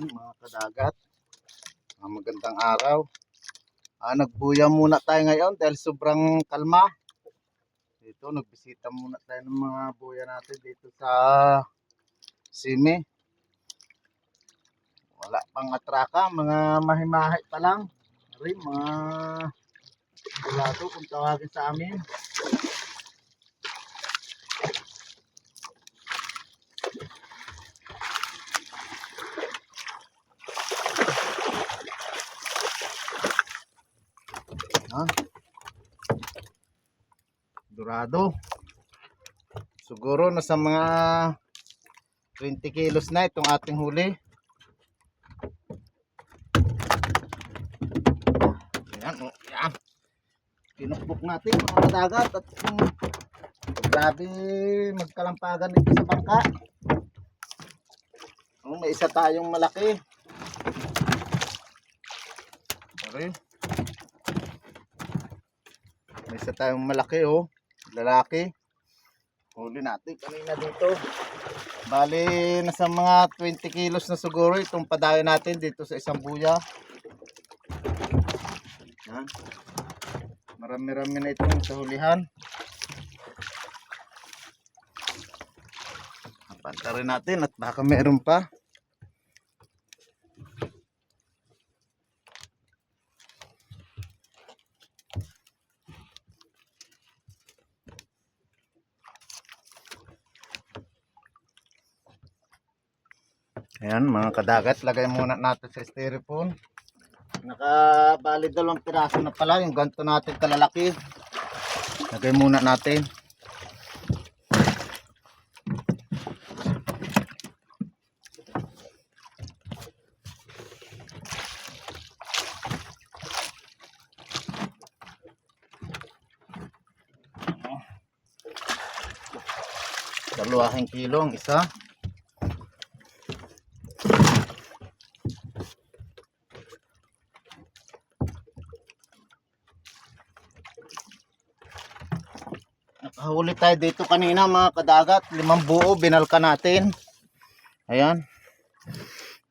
Ayan, mga kadagat. Ah, magandang araw. Ah, nagbuya muna tayo ngayon dahil sobrang kalma. Dito, nagbisita muna tayo ng mga buya natin dito sa Simi. Wala pang atraka, mga mahimahi pa lang. Rin, mga bulado kung tawagin sa amin. Ha? Dorado. Siguro nasa mga 20 kilos na itong ating huli. Yan, oh, yan. Pinukbok natin mga dagat at um, grabe magkalampagan dito sa bangka. Oh, may isa tayong malaki. Sorry. May isa tayong malaki oh. Lalaki. Huli natin kanina dito. Bali, nasa mga 20 kilos na siguro itong padayo natin dito sa isang buya. Yan. Marami-rami na itong sahulihan. Panta rin natin at baka meron pa. Ayan, mga kadagat, lagay muna natin sa styrofoam. Nakabali dalawang piraso na pala yung ganito natin kalalaki. Lagay muna natin. Dalawang kilo ang isa. Nakahuli tayo dito kanina mga kadagat. Limang buo, binalka natin. Ayan.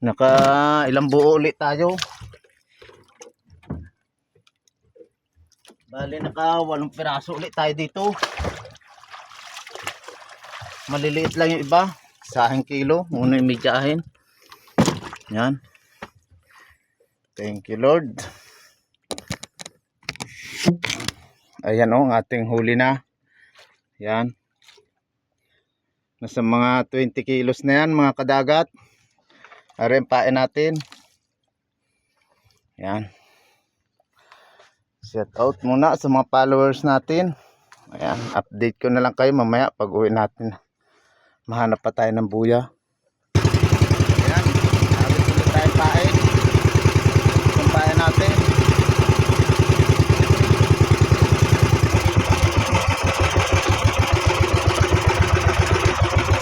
Naka ilang buo ulit tayo. Bali naka walong piraso ulit tayo dito. Maliliit lang yung iba. Sahing kilo. Muna yung medyahin. Yan. Thank you Lord. Ayan o, ang ating huli na. Yan. Nasa mga 20 kilos na yan mga kadagat. Arin pain natin. Yan. Shout out muna sa mga followers natin. Ayan, update ko na lang kayo mamaya pag uwi natin. Mahanap pa tayo ng buya. Ayan, habit ulit tayo pain. Itong pain natin.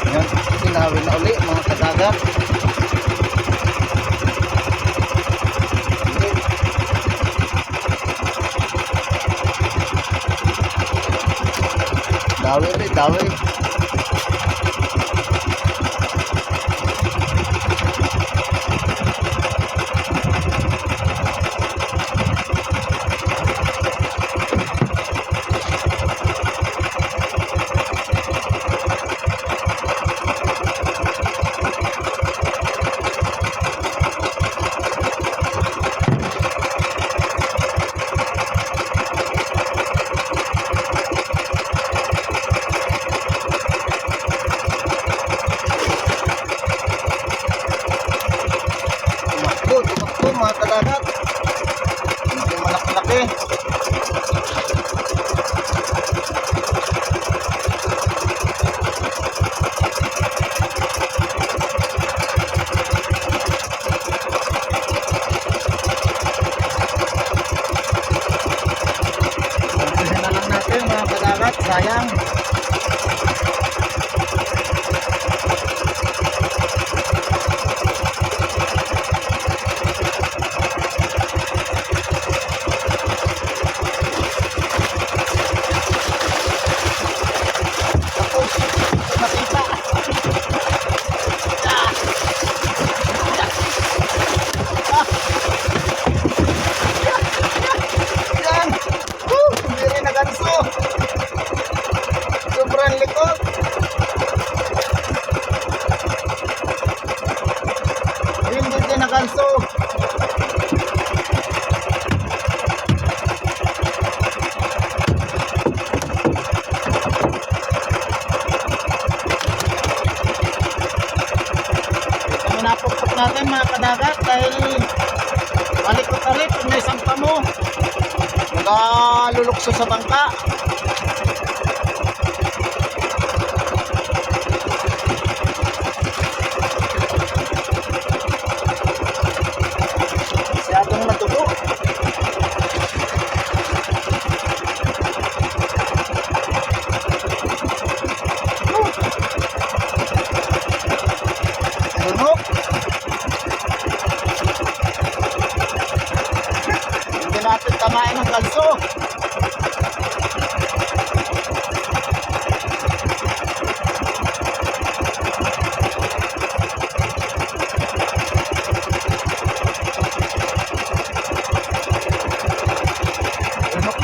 Ayan, sinawin na uli mga kadagat. Dawi ulit, dawi.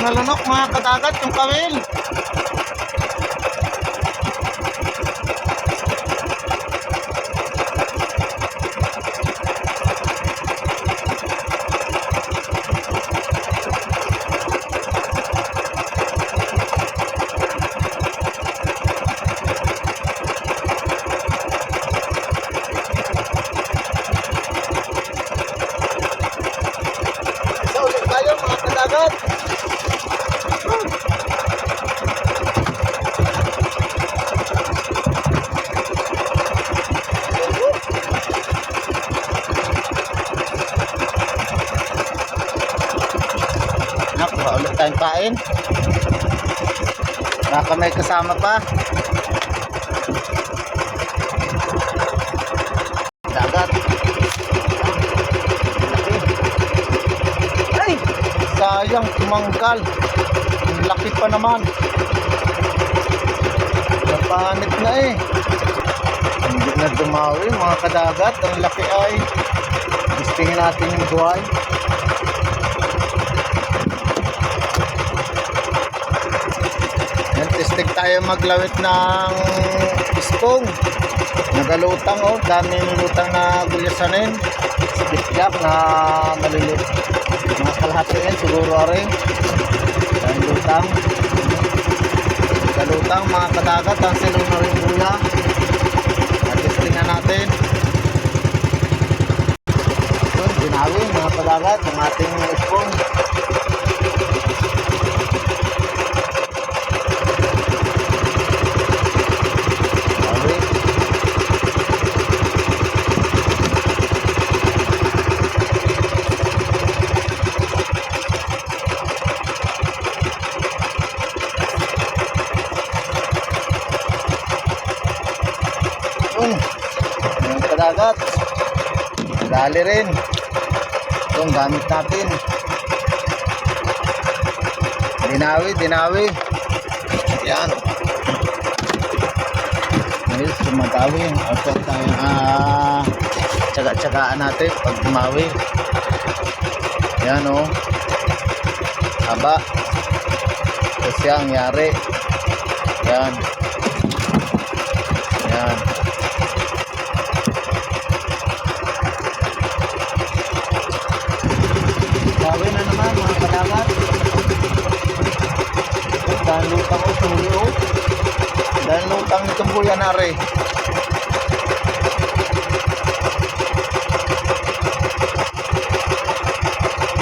Lunok na lunok mga kadagat yung kawil. Isa ulit tayo mga kadagat. Nakuha ulit tayong kain. Baka may kasama pa. Dagat. Ay! Sayang, tumanggal. Ang laki pa naman. Napanit na eh. Hindi na dumawi mga kadagat. Ang laki ay. Gustingin natin yung buhay. Testig tayo maglawit ng ispong. Nagalutang oh, daming lutang na gulyasanin. Skipjack na malilit. Mga kalahati yan, siguro rin. Daming lutang. Nagalutang, mga kadagat, ang silong na rin buya. Natesting na natin. Yun, mga kadagat, ang ating ispong. Binawi. Yun. Yung kadagat. Dali rin. Itong gamit natin. Dinawi, dinawi. Yan. Ayos, dumadawi. At tayo, ah, tsaga-tsagaan natin pag dumawi. Yan, oh. Haba. Kasi ang yari. Yan. Bawi na naman mga kadagat. Dahil lutang huli oh. Dahil lutang nitong buya na rin.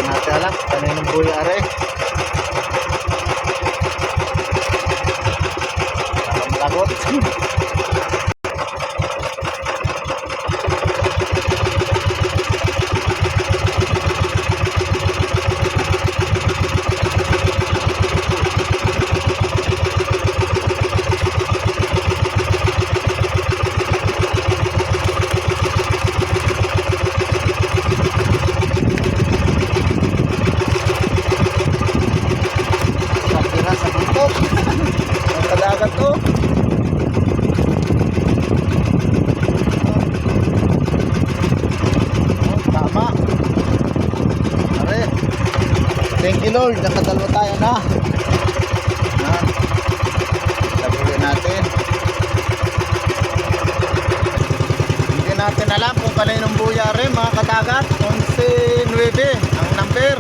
Natin alam kaninong buya rin. Lord, nakadalawa tayo na. Sabunin natin. Hindi natin alam kung kanino ng buyari mga katagat. 11.9 ang number.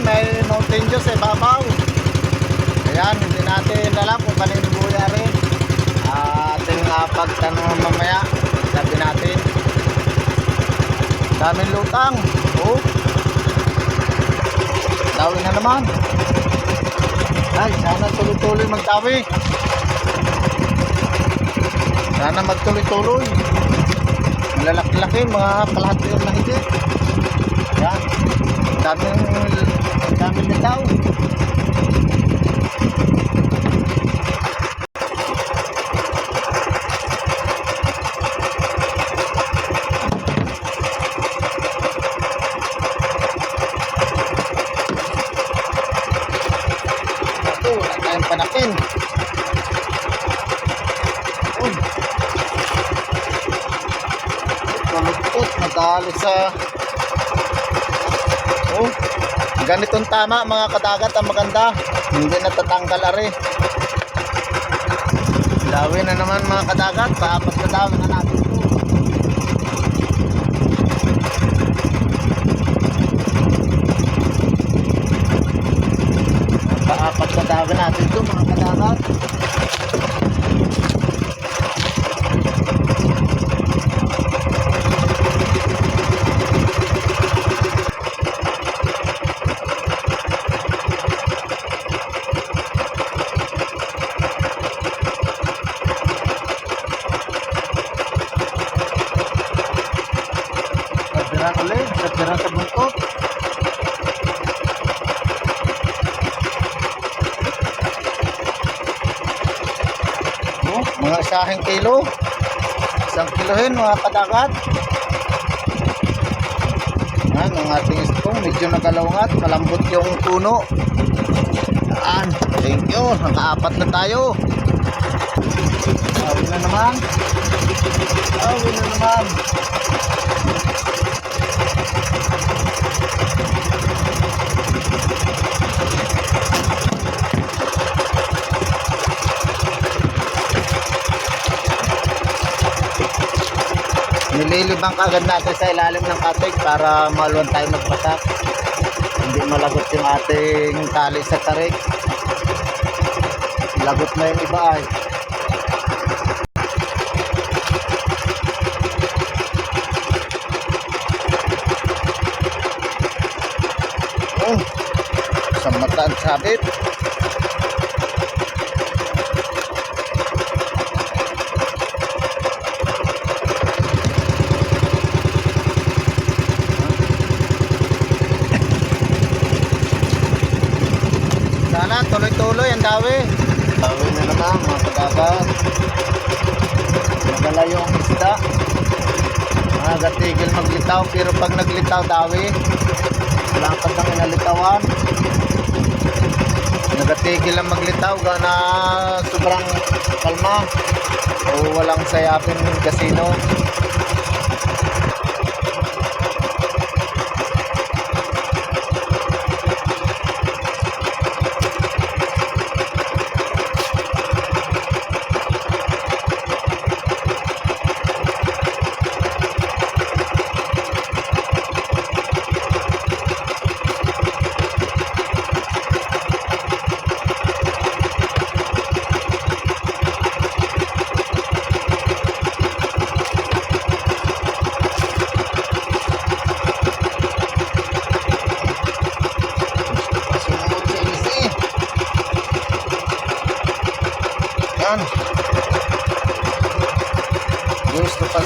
11.9 may Mountain Diyos sa babaw. Ayan, hindi natin alam kung kanino ng buya buyari. Ating uh, pagtanong mamaya. Sabi natin. Daming lutang. Dawi na naman. Ay, sana tuloy-tuloy magdawi. Sana magtuloy-tuloy. Malalaki-laki, mga kalahati yung mahigit. Yan. Daming, daming bitaw. Ito, wala tayong panakin. Uy. Malupot, nagalit sa... Oh, ganitong tama mga kadagat ang maganda. Hindi natatanggal ari. Dawi na naman mga kadagat. Paapat na dawi na natin ito. Paapat na dawi natin ito mga kadagat. Ulit. Sabira sa buntot. Oh, mga isahing kilo. Isang kilohin mga kadagat. Yan, ang ating istong. Medyo nagalawat. Malambot yung puno. Yan. Thank you. Nakaapat na tayo. Awi na naman. Awi na naman. Nililibang kagad natin sa ilalim ng katig para maluwan tayo magpasak. Hindi malagot yung ating tali sa tarik. Lagot na yung iba ay. Oh, sa mata ang sabit. Sana tuloy-tuloy ang dawi. Dawi na naman mga kadagat. Magala yung isda. Magatigil maglitaw pero pag naglitaw dawi, wala kang kang inalitawan. Nagatigil ang maglitaw na sobrang kalma o walang sayapin ng kasino.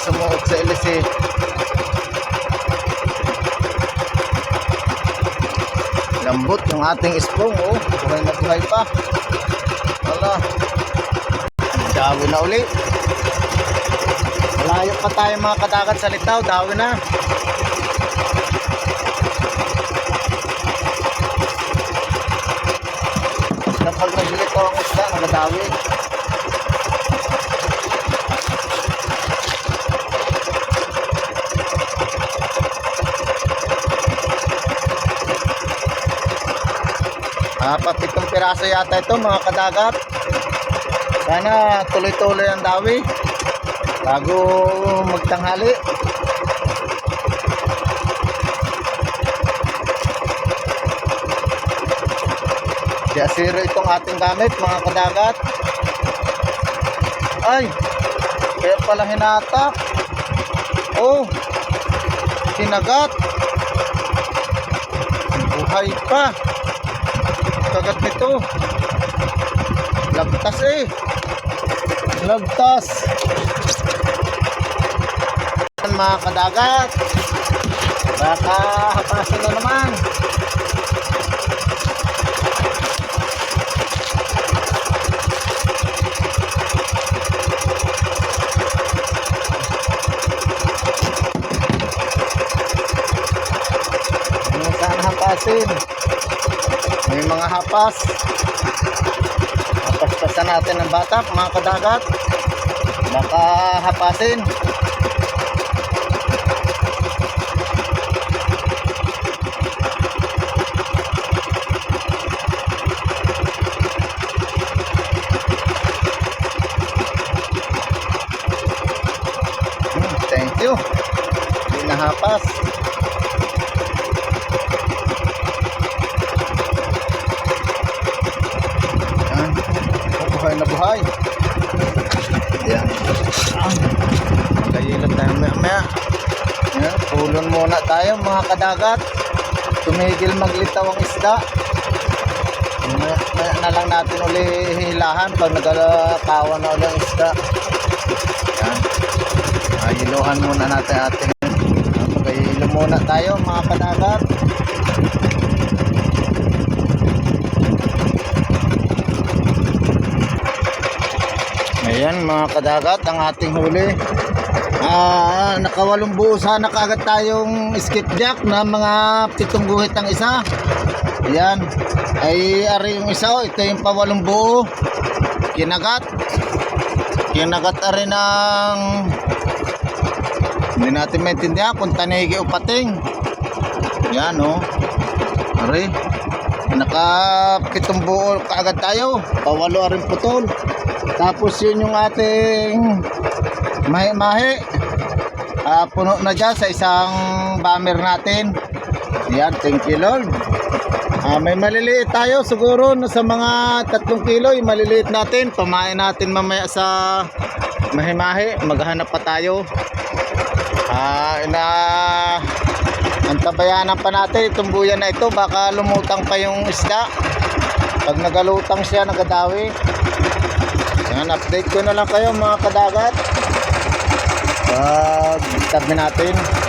Sumuot sa ilisi. Lambot yung ating ispong, oh. Buhay na buhay pa. Wala. Dawi na uli. Malayo pa tayo mga kadagat sa litaw. Dawi na. Kapag naglito ang isda, nagadawi. Apat itong piraso yata ito mga kadagat. Sana tuloy-tuloy ang dawi. Bago magtanghali. Si Asiro itong ating gamit, mga kadagat. Ay, kaya pala hinatak. Oh, kinagat. Buhay pa. Kagat nito. Lagtas eh. Lagtas. Mga kadagat. Baka hapasin na naman. Ano saan hapasin? May mga hapas. Hapaspasan natin ng bata, mga kadagat. Baka hapasin. Hmm, thank you. Hindi nahapas. Yan. Buhay na buhay. Yan. Ah. Magkailan tayo maya maya. Yan. Pulon muna tayo mga kadagat. Tumigil maglitaw ang isda. Maya na lang natin uli hilahan pag nagkakawan na uli ang isda. Yan. Muna natin ating Magkahilo muna tayo mga kadagat. Ayan mga kadagat ang ating huli. Ah, nakawalong buo sana kagad tayong skipjack na mga pitong guhit ang isa. Ayan. Ay ari yung isa oh, ito yung pawalong buo. Kinagat. Kinagat ari ng hindi natin maintindihan kung tanigi o pating. Yan oh. Ari. Naka pitong buo kaagad tayo. Pawalo rin putol. Tapos yun yung ating mahi-mahi. Ah, puno na dyan sa isang bomber natin. Yan, thank you Lord. Ah, may maliliit tayo siguro no, sa mga tatlong kilo. Yung maliliit natin. Pamain natin mamaya sa mahi-mahi. Maghanap pa tayo. Ah, ina antabayanan pa natin itong buyan na ito. Baka lumutang pa yung isda. Pag nagalutang siya, nagadawi. Yan, update ko na lang kayo mga kadagat. Pag tabi natin.